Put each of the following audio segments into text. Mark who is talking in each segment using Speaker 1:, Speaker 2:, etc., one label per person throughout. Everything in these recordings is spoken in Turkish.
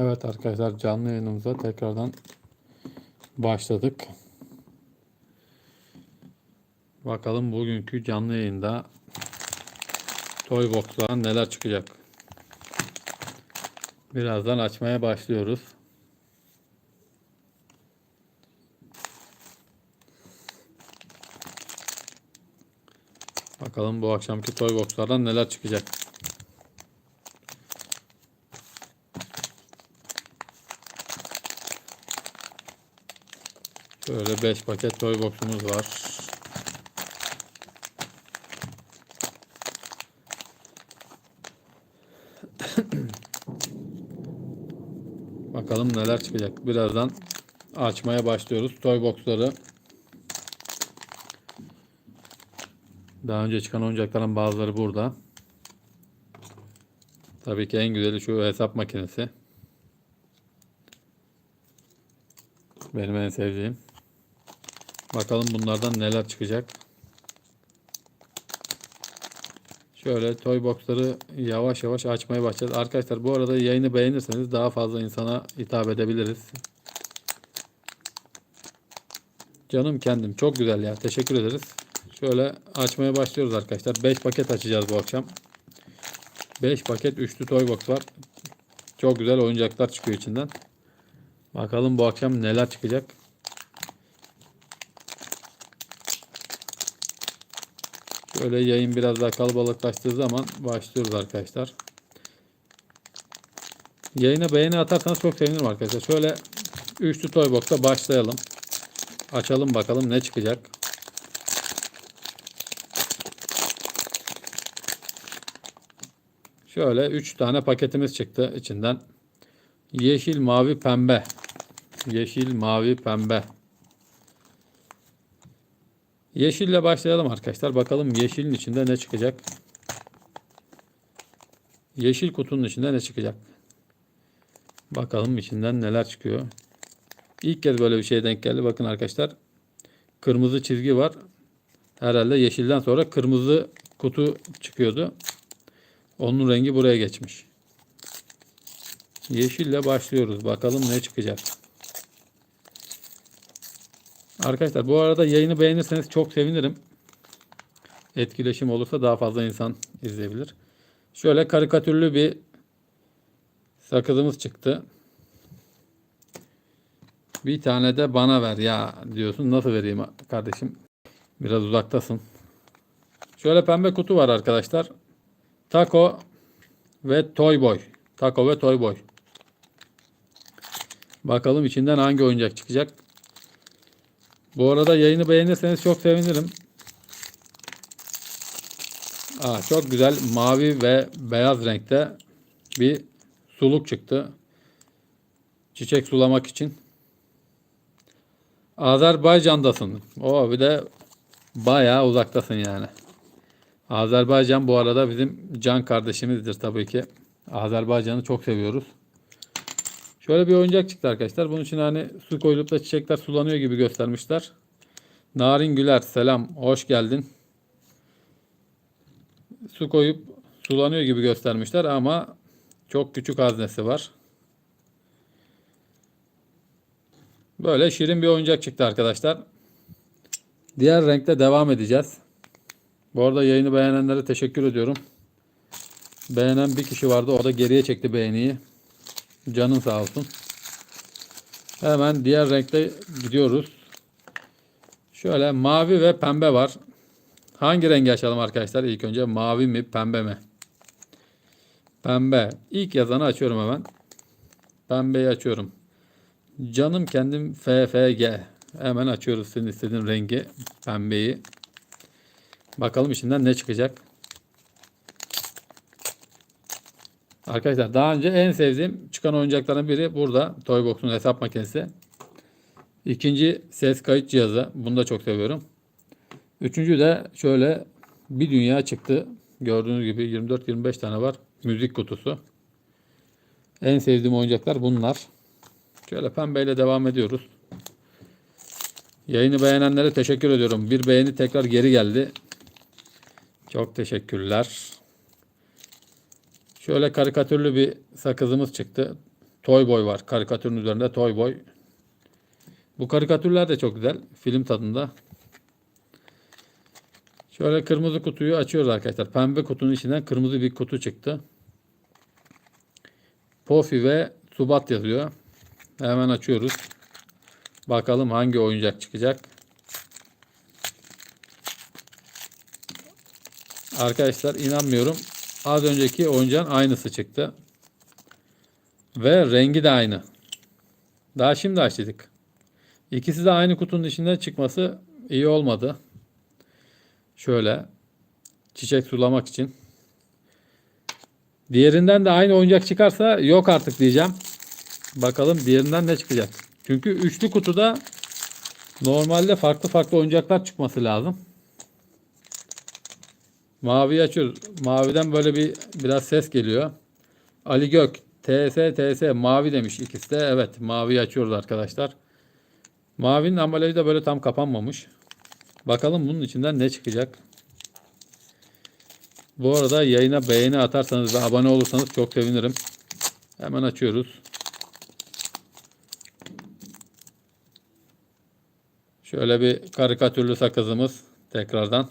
Speaker 1: Evet arkadaşlar canlı yayınımıza tekrardan başladık. Bakalım bugünkü canlı yayında Toybox'tan neler çıkacak. Birazdan açmaya başlıyoruz. Bakalım bu akşamki Toybox'lardan neler çıkacak. Şöyle 5 paket toy box'umuz var. Bakalım neler çıkacak. Birazdan açmaya başlıyoruz toy box'ları. Daha önce çıkan oyuncakların bazıları burada. Tabii ki en güzeli şu hesap makinesi. Benim en sevdiğim. Bakalım bunlardan neler çıkacak. Şöyle toy box'ları yavaş yavaş açmaya başlayacağız. Arkadaşlar bu arada yayını beğenirseniz daha fazla insana hitap edebiliriz. Canım kendim çok güzel ya. Teşekkür ederiz. Şöyle açmaya başlıyoruz arkadaşlar. 5 paket açacağız bu akşam. 5 paket üçlü toy box var. Çok güzel oyuncaklar çıkıyor içinden. Bakalım bu akşam neler çıkacak. Şöyle yayın biraz daha kalabalıklaştığı zaman başlıyoruz arkadaşlar. Yayına beğeni atarsanız çok sevinirim arkadaşlar. Şöyle üçlü toy box'ta başlayalım. Açalım bakalım ne çıkacak. Şöyle 3 tane paketimiz çıktı içinden. Yeşil, mavi, pembe. Yeşil, mavi, pembe. Yeşille başlayalım arkadaşlar. Bakalım yeşilin içinde ne çıkacak. Yeşil kutunun içinde ne çıkacak. Bakalım içinden neler çıkıyor. İlk kez böyle bir şeye denk geldi. Bakın arkadaşlar. Kırmızı çizgi var. Herhalde yeşilden sonra kırmızı kutu çıkıyordu. Onun rengi buraya geçmiş. Yeşille başlıyoruz. Bakalım ne çıkacak. Arkadaşlar bu arada yayını beğenirseniz çok sevinirim. Etkileşim olursa daha fazla insan izleyebilir. Şöyle karikatürlü bir sakızımız çıktı. Bir tane de bana ver ya diyorsun. Nasıl vereyim kardeşim? Biraz uzaktasın. Şöyle pembe kutu var arkadaşlar. Taco ve Toy Boy. Taco ve Toy Boy. Bakalım içinden hangi oyuncak çıkacak. Bu arada yayını beğenirseniz çok sevinirim. Aa, çok güzel mavi ve beyaz renkte bir suluk çıktı. Çiçek sulamak için. Azerbaycan'dasın. O bir de bayağı uzaktasın yani. Azerbaycan bu arada bizim can kardeşimizdir tabii ki. Azerbaycan'ı çok seviyoruz. Şöyle bir oyuncak çıktı arkadaşlar. Bunun için hani su koyulup da çiçekler sulanıyor gibi göstermişler. Narin Güler selam. Hoş geldin. Su koyup sulanıyor gibi göstermişler ama çok küçük haznesi var. Böyle şirin bir oyuncak çıktı arkadaşlar. Diğer renkte devam edeceğiz. Bu arada yayını beğenenlere teşekkür ediyorum. Beğenen bir kişi vardı. O da geriye çekti beğeniyi. Canın sağ olsun. Hemen diğer renkte gidiyoruz. Şöyle mavi ve pembe var. Hangi rengi açalım arkadaşlar? İlk önce mavi mi pembe mi? Pembe. İlk yazanı açıyorum hemen. Pembeyi açıyorum. Canım kendim FFG. Hemen açıyoruz senin istediğin rengi. Pembeyi. Bakalım içinden ne çıkacak. Arkadaşlar daha önce en sevdiğim çıkan oyuncakların biri burada. Toybox'un hesap makinesi. İkinci ses kayıt cihazı. Bunu da çok seviyorum. Üçüncü de şöyle bir dünya çıktı. Gördüğünüz gibi 24-25 tane var. Müzik kutusu. En sevdiğim oyuncaklar bunlar. Şöyle pembeyle devam ediyoruz. Yayını beğenenlere teşekkür ediyorum. Bir beğeni tekrar geri geldi. Çok teşekkürler. Şöyle karikatürlü bir sakızımız çıktı. Toy Boy var. Karikatürün üzerinde Toy Boy. Bu karikatürler de çok güzel. Film tadında. Şöyle kırmızı kutuyu açıyoruz arkadaşlar. Pembe kutunun içinden kırmızı bir kutu çıktı. Pofi ve Subat yazıyor. Hemen açıyoruz. Bakalım hangi oyuncak çıkacak. Arkadaşlar inanmıyorum. Az önceki oyuncağın aynısı çıktı. Ve rengi de aynı. Daha şimdi açtık. İkisi de aynı kutunun içinden çıkması iyi olmadı. Şöyle çiçek sulamak için. Diğerinden de aynı oyuncak çıkarsa yok artık diyeceğim. Bakalım diğerinden ne çıkacak. Çünkü üçlü kutuda normalde farklı farklı oyuncaklar çıkması lazım. Mavi açıyoruz. Maviden böyle bir biraz ses geliyor. Ali Gök TS TS mavi demiş ikisi de. Evet mavi açıyoruz arkadaşlar. Mavinin ambalajı da böyle tam kapanmamış. Bakalım bunun içinden ne çıkacak. Bu arada yayına beğeni atarsanız ve abone olursanız çok sevinirim. Hemen açıyoruz. Şöyle bir karikatürlü sakızımız tekrardan.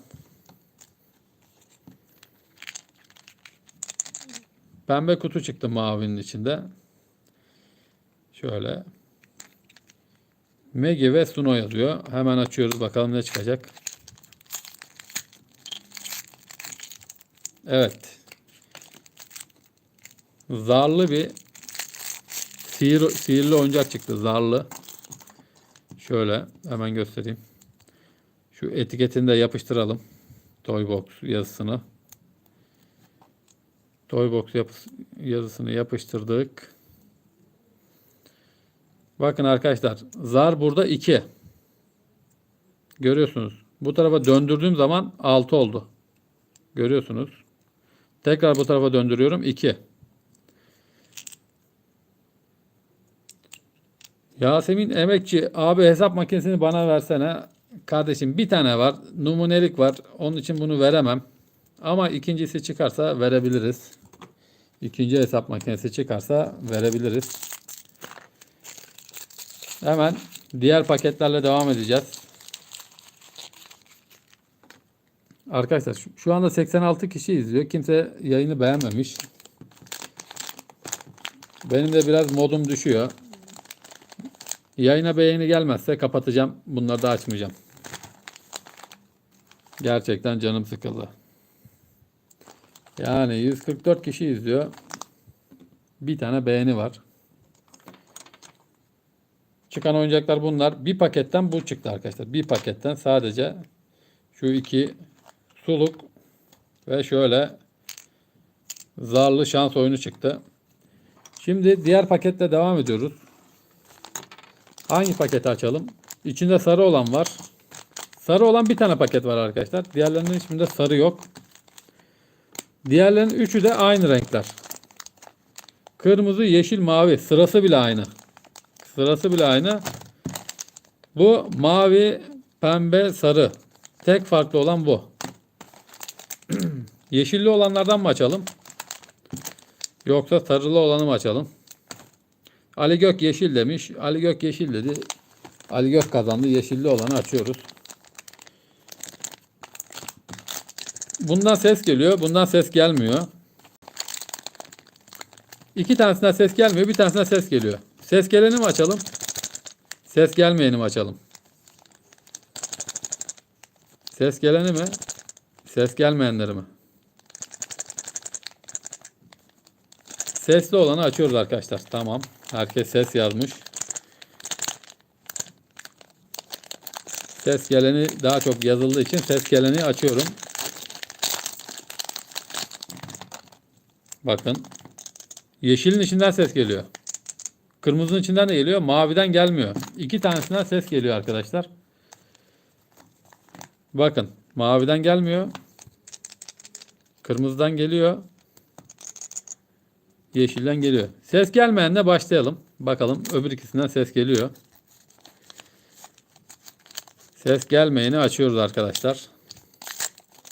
Speaker 1: Pembe kutu çıktı mavinin içinde. Şöyle. Megi ve Suno yazıyor. Hemen açıyoruz bakalım ne çıkacak. Evet. Zarlı bir sihir, sihirli oyuncak çıktı. Zarlı. Şöyle hemen göstereyim. Şu etiketini de yapıştıralım. Toybox yazısını. Toybox yapısı, yazısını yapıştırdık. Bakın arkadaşlar zar burada 2. Görüyorsunuz. Bu tarafa döndürdüğüm zaman 6 oldu. Görüyorsunuz. Tekrar bu tarafa döndürüyorum 2. Yasemin Emekçi abi hesap makinesini bana versene. Kardeşim bir tane var. Numunelik var. Onun için bunu veremem. Ama ikincisi çıkarsa verebiliriz. İkinci hesap makinesi çıkarsa verebiliriz. Hemen diğer paketlerle devam edeceğiz. Arkadaşlar şu, anda 86 kişi izliyor. Kimse yayını beğenmemiş. Benim de biraz modum düşüyor. Yayına beğeni gelmezse kapatacağım. Bunları da açmayacağım. Gerçekten canım sıkıldı. Yani 144 kişi izliyor. Bir tane beğeni var. Çıkan oyuncaklar bunlar. Bir paketten bu çıktı arkadaşlar. Bir paketten sadece şu iki suluk ve şöyle zarlı şans oyunu çıktı. Şimdi diğer paketle devam ediyoruz. Hangi paketi açalım? İçinde sarı olan var. Sarı olan bir tane paket var arkadaşlar. Diğerlerinin hiçbirinde sarı yok. Diğerlerinin üçü de aynı renkler. Kırmızı, yeşil, mavi. Sırası bile aynı. Sırası bile aynı. Bu mavi, pembe, sarı. Tek farklı olan bu. Yeşilli olanlardan mı açalım? Yoksa sarılı olanı mı açalım? Ali Gök yeşil demiş. Ali Gök yeşil dedi. Ali Gök kazandı. Yeşilli olanı açıyoruz. Bundan ses geliyor. Bundan ses gelmiyor. İki tanesinden ses gelmiyor. Bir tanesinden ses geliyor. Ses geleni mi açalım? Ses gelmeyeni mi açalım? Ses geleni mi? Ses gelmeyenleri mi? Sesli olanı açıyoruz arkadaşlar. Tamam. Herkes ses yazmış. Ses geleni daha çok yazıldığı için ses geleni açıyorum. Bakın. Yeşilin içinden ses geliyor. Kırmızının içinden de geliyor. Maviden gelmiyor. İki tanesinden ses geliyor arkadaşlar. Bakın. Maviden gelmiyor. Kırmızıdan geliyor. Yeşilden geliyor. Ses gelmeyenle başlayalım. Bakalım öbür ikisinden ses geliyor. Ses gelmeyeni açıyoruz arkadaşlar.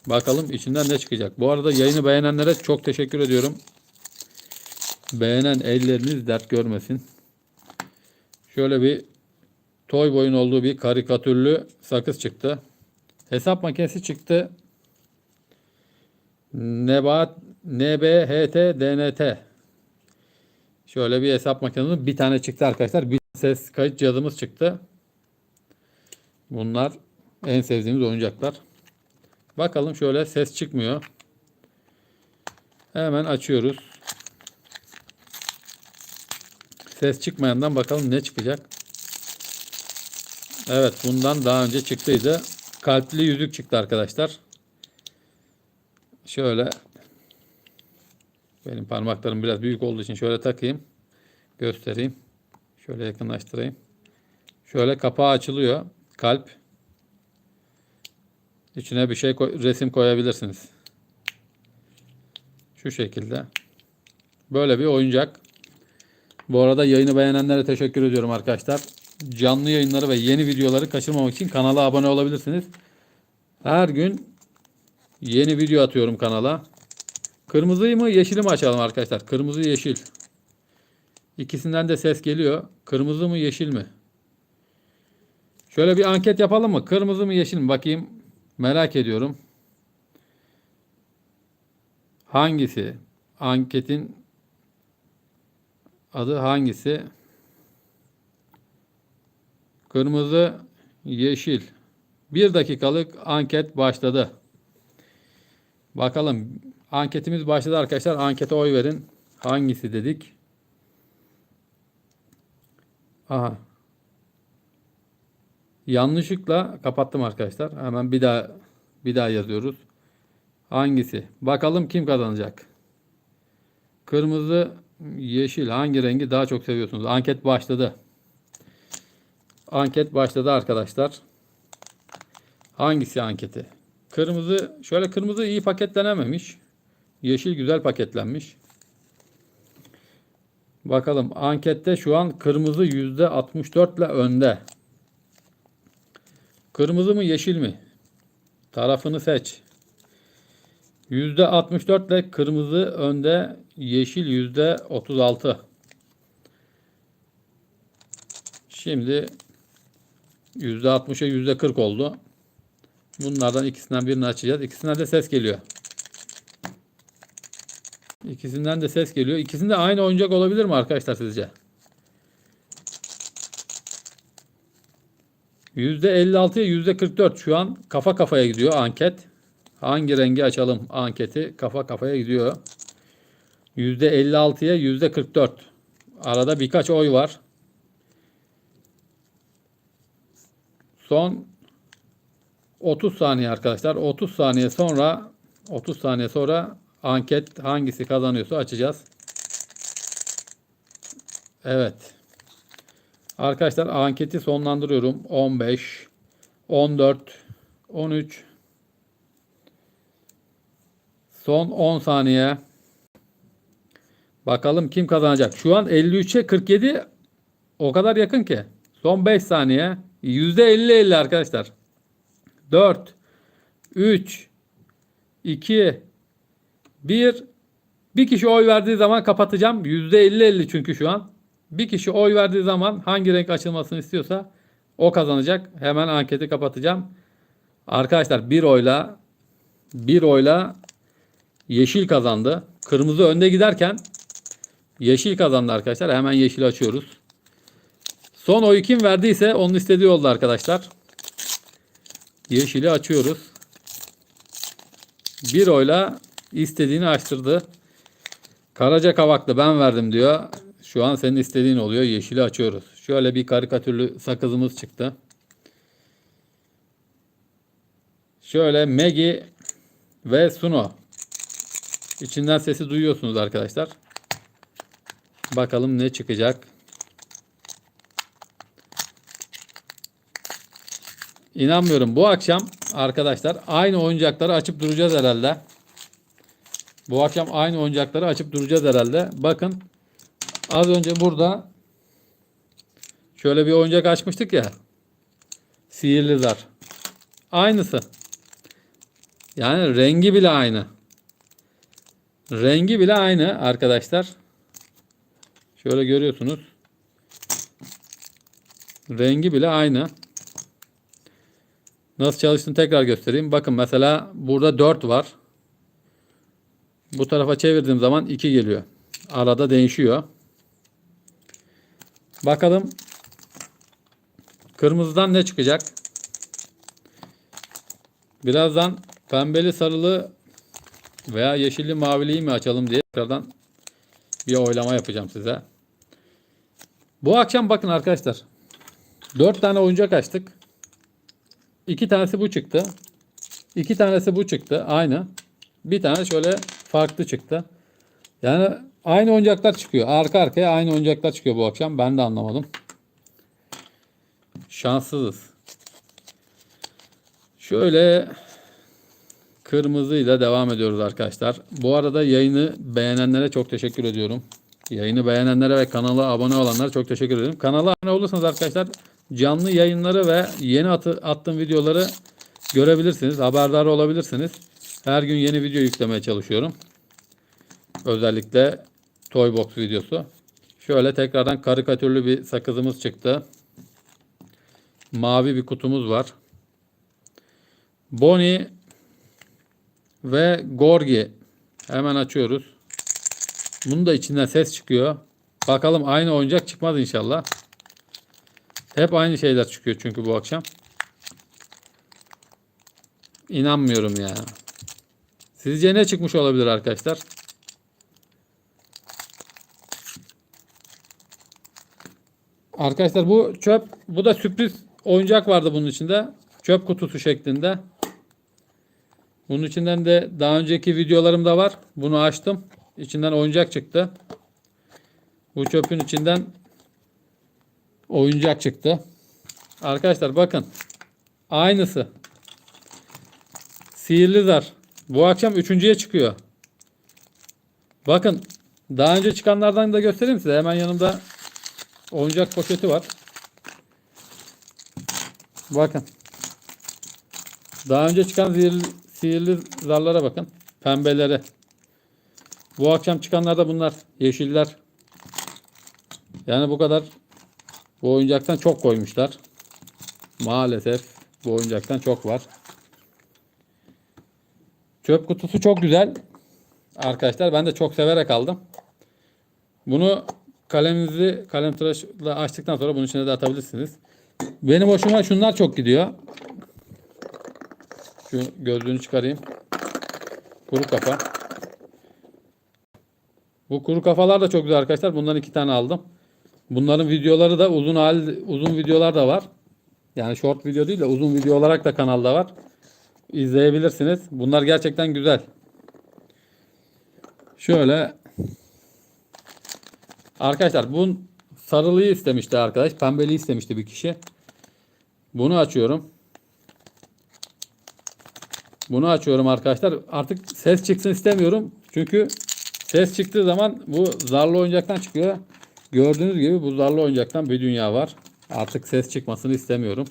Speaker 1: Bakalım içinden ne çıkacak. Bu arada yayını beğenenlere çok teşekkür ediyorum. Beğenen elleriniz dert görmesin. Şöyle bir toy boyun olduğu bir karikatürlü sakız çıktı. Hesap makinesi çıktı. Nebat NBHT DNT. Şöyle bir hesap makinesi bir tane çıktı arkadaşlar. Bir ses kayıt cihazımız çıktı. Bunlar en sevdiğimiz oyuncaklar. Bakalım şöyle ses çıkmıyor. Hemen açıyoruz. Ses çıkmayandan bakalım ne çıkacak. Evet bundan daha önce çıktıydı. Kalpli yüzük çıktı arkadaşlar. Şöyle benim parmaklarım biraz büyük olduğu için şöyle takayım. Göstereyim. Şöyle yakınlaştırayım. Şöyle kapağı açılıyor. Kalp. İçine bir şey koy- resim koyabilirsiniz. Şu şekilde. Böyle bir oyuncak. Bu arada yayını beğenenlere teşekkür ediyorum arkadaşlar. Canlı yayınları ve yeni videoları kaçırmamak için kanala abone olabilirsiniz. Her gün yeni video atıyorum kanala. Kırmızıyı mı yeşili mi açalım arkadaşlar? Kırmızı yeşil. İkisinden de ses geliyor. Kırmızı mı yeşil mi? Şöyle bir anket yapalım mı? Kırmızı mı yeşil mi? Bakayım. Merak ediyorum. Hangisi? Anketin adı hangisi? Kırmızı, yeşil. Bir dakikalık anket başladı. Bakalım. Anketimiz başladı arkadaşlar. Ankete oy verin. Hangisi dedik? Aha. Yanlışlıkla kapattım arkadaşlar. Hemen bir daha bir daha yazıyoruz. Hangisi? Bakalım kim kazanacak? Kırmızı, yeşil hangi rengi daha çok seviyorsunuz? Anket başladı. Anket başladı arkadaşlar. Hangisi anketi? Kırmızı, şöyle kırmızı iyi paketlenememiş. Yeşil güzel paketlenmiş. Bakalım ankette şu an kırmızı %64 ile önde. Kırmızı mı yeşil mi? Tarafını seç. %64 ile kırmızı önde, yeşil %36. Şimdi %60'a %40 oldu. Bunlardan ikisinden birini açacağız. İkisinden de ses geliyor. İkisinden de ses geliyor. İkisinde aynı oyuncak olabilir mi arkadaşlar sizce? %56'ya %44 şu an kafa kafaya gidiyor anket. Hangi rengi açalım anketi? Kafa kafaya gidiyor. %56'ya %44. Arada birkaç oy var. Son 30 saniye arkadaşlar. 30 saniye sonra 30 saniye sonra anket hangisi kazanıyorsa açacağız. Evet. Arkadaşlar anketi sonlandırıyorum. 15 14 13 Son 10 saniye. Bakalım kim kazanacak. Şu an 53'e 47 o kadar yakın ki. Son 5 saniye. %50-50 arkadaşlar. 4 3 2 1 bir kişi oy verdiği zaman kapatacağım. %50-50 çünkü şu an. Bir kişi oy verdiği zaman hangi renk açılmasını istiyorsa o kazanacak. Hemen anketi kapatacağım. Arkadaşlar bir oyla bir oyla yeşil kazandı. Kırmızı önde giderken yeşil kazandı arkadaşlar. Hemen yeşil açıyoruz. Son oyu kim verdiyse onun istediği oldu arkadaşlar. Yeşili açıyoruz. Bir oyla istediğini açtırdı. Karaca kavaklı ben verdim diyor. Şu an senin istediğin oluyor. Yeşili açıyoruz. Şöyle bir karikatürlü sakızımız çıktı. Şöyle Megi ve Suno. İçinden sesi duyuyorsunuz arkadaşlar. Bakalım ne çıkacak. İnanmıyorum. Bu akşam arkadaşlar aynı oyuncakları açıp duracağız herhalde. Bu akşam aynı oyuncakları açıp duracağız herhalde. Bakın az önce burada şöyle bir oyuncak açmıştık ya. Sihirli zar. Aynısı. Yani rengi bile aynı. Rengi bile aynı arkadaşlar. Şöyle görüyorsunuz. Rengi bile aynı. Nasıl çalıştığını tekrar göstereyim. Bakın mesela burada 4 var. Bu tarafa çevirdiğim zaman 2 geliyor. Arada değişiyor. Bakalım kırmızıdan ne çıkacak? Birazdan pembeli sarılı veya yeşilli maviliyi mi açalım diye tekrardan bir oylama yapacağım size. Bu akşam bakın arkadaşlar. 4 tane oyuncak açtık. 2 tanesi bu çıktı. 2 tanesi bu çıktı. Aynı. Bir tane şöyle farklı çıktı. Yani aynı oyuncaklar çıkıyor. Arka arkaya aynı oyuncaklar çıkıyor bu akşam. Ben de anlamadım. Şanssızız. Şöyle kırmızıyla devam ediyoruz arkadaşlar. Bu arada yayını beğenenlere çok teşekkür ediyorum. Yayını beğenenlere ve kanala abone olanlara çok teşekkür ederim. Kanala abone olursanız arkadaşlar canlı yayınları ve yeni atı, attığım videoları görebilirsiniz. Haberdar olabilirsiniz. Her gün yeni video yüklemeye çalışıyorum. Özellikle Toybox videosu. Şöyle tekrardan karikatürlü bir sakızımız çıktı. Mavi bir kutumuz var. Bonnie ve Gorgi. Hemen açıyoruz. Bunun da içinden ses çıkıyor. Bakalım aynı oyuncak çıkmaz inşallah. Hep aynı şeyler çıkıyor çünkü bu akşam. İnanmıyorum ya. Sizce ne çıkmış olabilir arkadaşlar? Arkadaşlar bu çöp, bu da sürpriz oyuncak vardı bunun içinde. Çöp kutusu şeklinde. Bunun içinden de daha önceki videolarımda var. Bunu açtım. İçinden oyuncak çıktı. Bu çöpün içinden oyuncak çıktı. Arkadaşlar bakın. Aynısı. Sihirli zar. Bu akşam üçüncüye çıkıyor. Bakın. Daha önce çıkanlardan da göstereyim size. Hemen yanımda oyuncak poşeti var. Bakın. Daha önce çıkan sihirli, sihirli zarlara bakın. Pembeleri. Bu akşam çıkanlar da bunlar. Yeşiller. Yani bu kadar bu oyuncaktan çok koymuşlar. Maalesef bu oyuncaktan çok var. Çöp kutusu çok güzel. Arkadaşlar ben de çok severek aldım. Bunu kaleminizi kalem tıraşla açtıktan sonra bunun içine de atabilirsiniz. Benim hoşuma şunlar çok gidiyor. Şu gözlüğünü çıkarayım. Kuru kafa. Bu kuru kafalar da çok güzel arkadaşlar. Bundan iki tane aldım. Bunların videoları da uzun hal uzun videolar da var. Yani short video değil de uzun video olarak da kanalda var. İzleyebilirsiniz. Bunlar gerçekten güzel. Şöyle Arkadaşlar bu sarılıyı istemişti arkadaş. Pembeliği istemişti bir kişi. Bunu açıyorum. Bunu açıyorum arkadaşlar. Artık ses çıksın istemiyorum. Çünkü ses çıktığı zaman bu zarlı oyuncaktan çıkıyor. Gördüğünüz gibi bu zarlı oyuncaktan bir dünya var. Artık ses çıkmasını istemiyorum.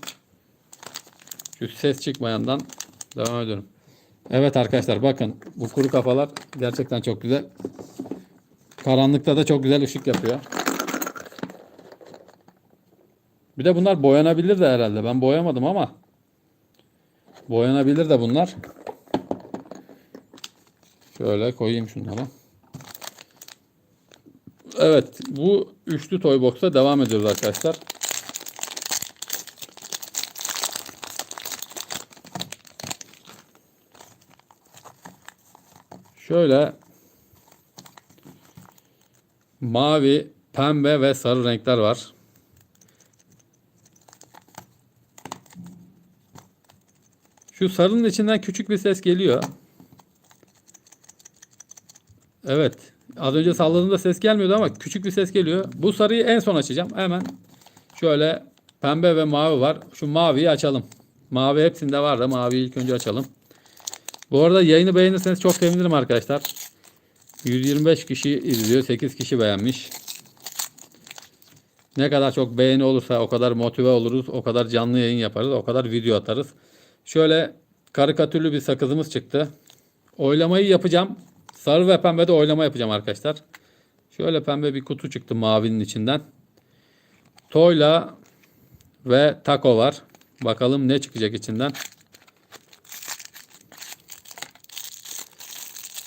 Speaker 1: Şu ses çıkmayandan devam ediyorum. Evet arkadaşlar bakın bu kuru kafalar gerçekten çok güzel. Karanlıkta da çok güzel ışık yapıyor. Bir de bunlar boyanabilir de herhalde. Ben boyamadım ama boyanabilir de bunlar. Şöyle koyayım şunları. Evet, bu üçlü toy box'a devam ediyoruz arkadaşlar. Şöyle mavi, pembe ve sarı renkler var. Şu sarının içinden küçük bir ses geliyor. Evet. Az önce salladığımda ses gelmiyordu ama küçük bir ses geliyor. Bu sarıyı en son açacağım. Hemen şöyle pembe ve mavi var. Şu maviyi açalım. Mavi hepsinde var da maviyi ilk önce açalım. Bu arada yayını beğenirseniz çok sevinirim arkadaşlar. 125 kişi izliyor. 8 kişi beğenmiş. Ne kadar çok beğeni olursa o kadar motive oluruz. O kadar canlı yayın yaparız. O kadar video atarız. Şöyle karikatürlü bir sakızımız çıktı. Oylamayı yapacağım. Sarı ve pembe de oylama yapacağım arkadaşlar. Şöyle pembe bir kutu çıktı mavinin içinden. Toyla ve taco var. Bakalım ne çıkacak içinden.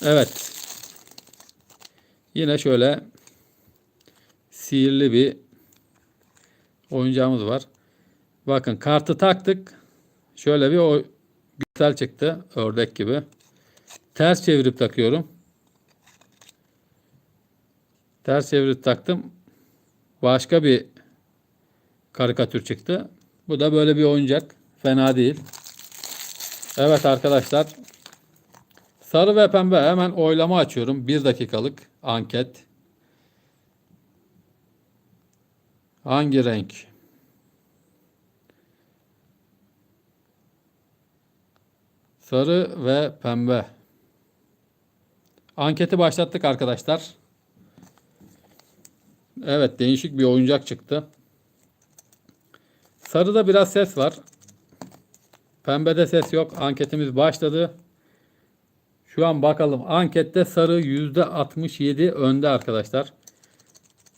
Speaker 1: Evet. Yine şöyle sihirli bir oyuncağımız var. Bakın kartı taktık. Şöyle bir o güzel çıktı. Ördek gibi. Ters çevirip takıyorum. Ters çevirip taktım. Başka bir karikatür çıktı. Bu da böyle bir oyuncak. Fena değil. Evet arkadaşlar. Sarı ve pembe hemen oylama açıyorum. Bir dakikalık anket. Hangi renk? Sarı ve pembe. Anketi başlattık arkadaşlar. Evet değişik bir oyuncak çıktı. Sarıda biraz ses var. Pembede ses yok. Anketimiz başladı. Şu an bakalım. Ankette sarı %67 önde arkadaşlar.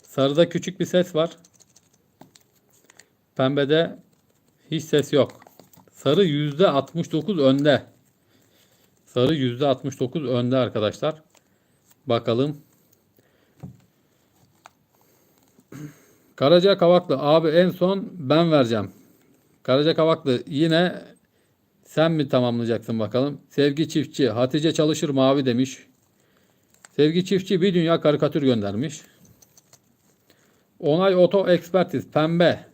Speaker 1: Sarıda küçük bir ses var. Pembede hiç ses yok. Sarı %69 önde. Sarı %69 önde arkadaşlar. Bakalım. Karaca Kavaklı abi en son ben vereceğim. Karaca Kavaklı yine sen mi tamamlayacaksın bakalım. Sevgi Çiftçi Hatice Çalışır Mavi demiş. Sevgi Çiftçi bir dünya karikatür göndermiş. Onay Oto Ekspertiz Pembe.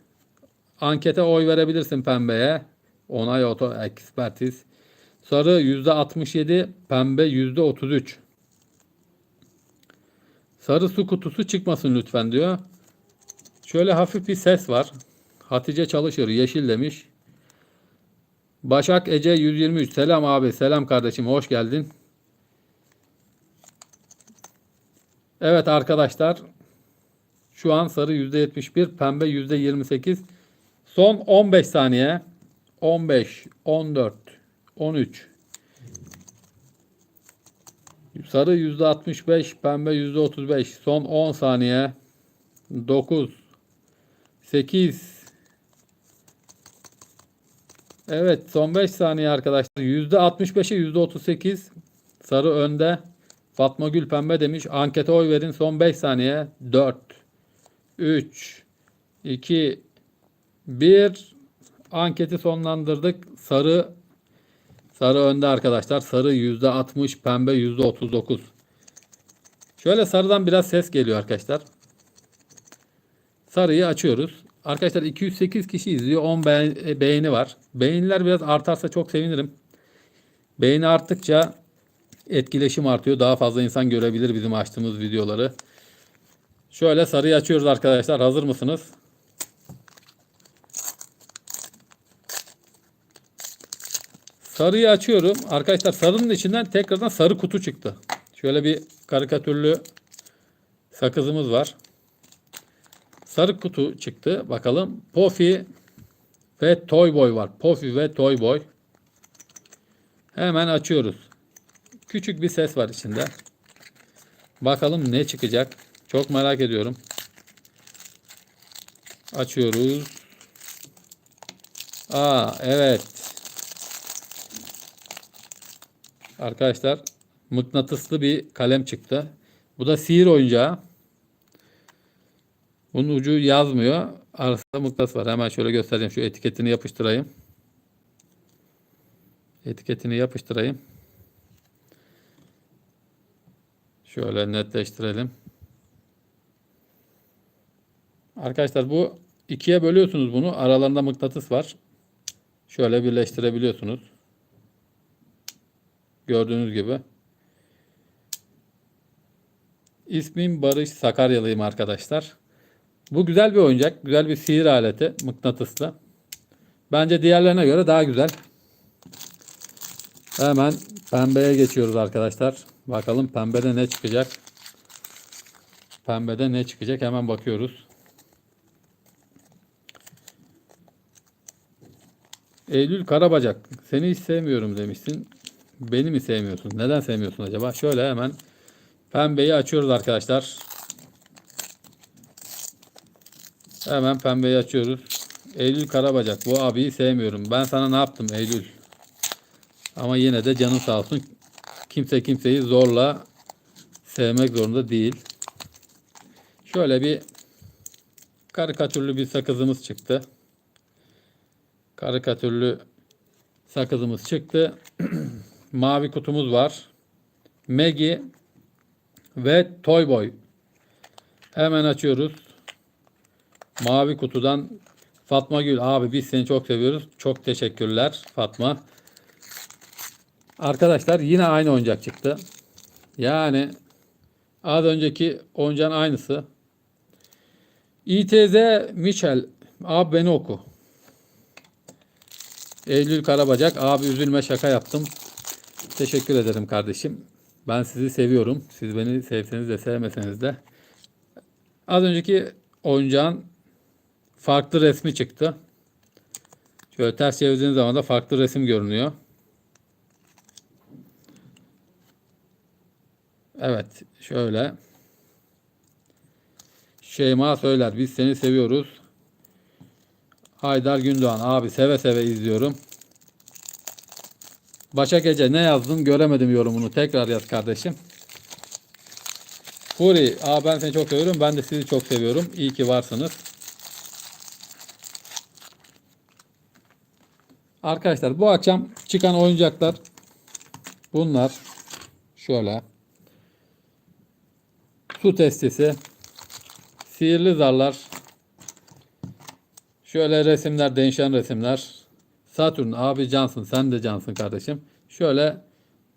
Speaker 1: Ankete oy verebilirsin pembeye. Onay Oto Ekspertiz. Sarı %67, pembe %33. Sarı su kutusu çıkmasın lütfen diyor. Şöyle hafif bir ses var. Hatice çalışır yeşil demiş. Başak Ece 123. Selam abi. Selam kardeşim. Hoş geldin. Evet arkadaşlar. Şu an sarı %71, pembe %28. Son 15 saniye. 15, 14, 13. Sarı %65, pembe %35. Son 10 saniye. 9, 8. Evet son 5 saniye arkadaşlar. %65'e %38. Sarı önde. Fatma Gül pembe demiş. Ankete oy verin. Son 5 saniye. 4, 3, 2, 1. Anketi sonlandırdık. Sarı sarı önde arkadaşlar. Sarı %60, pembe %39. Şöyle sarıdan biraz ses geliyor arkadaşlar. Sarıyı açıyoruz. Arkadaşlar 208 kişi izliyor. 10 beğen- beğeni var. Beğeniler biraz artarsa çok sevinirim. Beğeni arttıkça etkileşim artıyor. Daha fazla insan görebilir bizim açtığımız videoları. Şöyle sarıyı açıyoruz arkadaşlar. Hazır mısınız? Sarıyı açıyorum. Arkadaşlar sarının içinden tekrardan sarı kutu çıktı. Şöyle bir karikatürlü sakızımız var. Sarı kutu çıktı. Bakalım. Pofi ve Toy Boy var. Pofi ve Toy Boy. Hemen açıyoruz. Küçük bir ses var içinde. Bakalım ne çıkacak. Çok merak ediyorum. Açıyoruz. Aa evet. Arkadaşlar mıknatıslı bir kalem çıktı. Bu da sihir oyuncağı. Bunun ucu yazmıyor. Arasında mıknatıs var. Hemen şöyle göstereyim. Şu etiketini yapıştırayım. Etiketini yapıştırayım. Şöyle netleştirelim. Arkadaşlar bu ikiye bölüyorsunuz bunu. Aralarında mıknatıs var. Şöyle birleştirebiliyorsunuz. Gördüğünüz gibi. İsmim Barış Sakaryalıyım arkadaşlar. Bu güzel bir oyuncak. Güzel bir sihir aleti. Mıknatıslı. Bence diğerlerine göre daha güzel. Hemen pembeye geçiyoruz arkadaşlar. Bakalım pembede ne çıkacak. Pembede ne çıkacak hemen bakıyoruz. Eylül Karabacak. Seni hiç sevmiyorum demişsin. Beni mi sevmiyorsun? Neden sevmiyorsun acaba? Şöyle hemen pembeyi açıyoruz arkadaşlar. Hemen pembeyi açıyoruz. Eylül Karabacak. Bu abiyi sevmiyorum. Ben sana ne yaptım Eylül? Ama yine de canın sağ olsun. Kimse kimseyi zorla sevmek zorunda değil. Şöyle bir karikatürlü bir sakızımız çıktı. Karikatürlü sakızımız çıktı. Mavi kutumuz var. Maggie ve Toy Boy. Hemen açıyoruz. Mavi kutudan Fatma Gül abi biz seni çok seviyoruz. Çok teşekkürler Fatma. Arkadaşlar yine aynı oyuncak çıktı. Yani az önceki oyuncağın aynısı. İTZ Michel abi beni oku. Eylül Karabacak abi üzülme şaka yaptım. Teşekkür ederim kardeşim. Ben sizi seviyorum. Siz beni sevseniz de sevmeseniz de. Az önceki oyuncağın farklı resmi çıktı. Şöyle ters çevirdiğiniz zaman da farklı resim görünüyor. Evet, şöyle. Şeyma söyler, biz seni seviyoruz. Haydar Gündoğan, abi seve seve izliyorum. Başak Ece ne yazdın göremedim yorumunu. Tekrar yaz kardeşim. Furi, aa ben seni çok seviyorum. Ben de sizi çok seviyorum. İyi ki varsınız. Arkadaşlar bu akşam çıkan oyuncaklar bunlar. Şöyle. Su testisi. Sihirli zarlar. Şöyle resimler, değişen resimler. Satürn abi cansın, sen de cansın kardeşim. Şöyle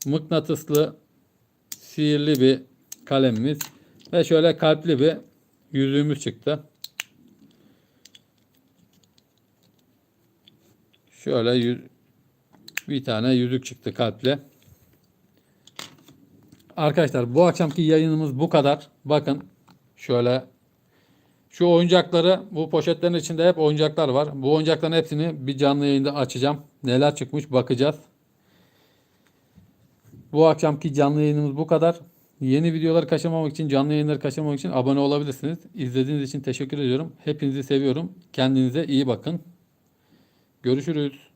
Speaker 1: mıknatıslı sihirli bir kalemimiz ve şöyle kalpli bir yüzüğümüz çıktı. Şöyle yü- bir tane yüzük çıktı kalpli. Arkadaşlar bu akşamki yayınımız bu kadar. Bakın şöyle şu oyuncakları bu poşetlerin içinde hep oyuncaklar var. Bu oyuncakların hepsini bir canlı yayında açacağım. Neler çıkmış bakacağız. Bu akşamki canlı yayınımız bu kadar. Yeni videoları kaçırmamak için, canlı yayınları kaçırmamak için abone olabilirsiniz. İzlediğiniz için teşekkür ediyorum. Hepinizi seviyorum. Kendinize iyi bakın. Görüşürüz.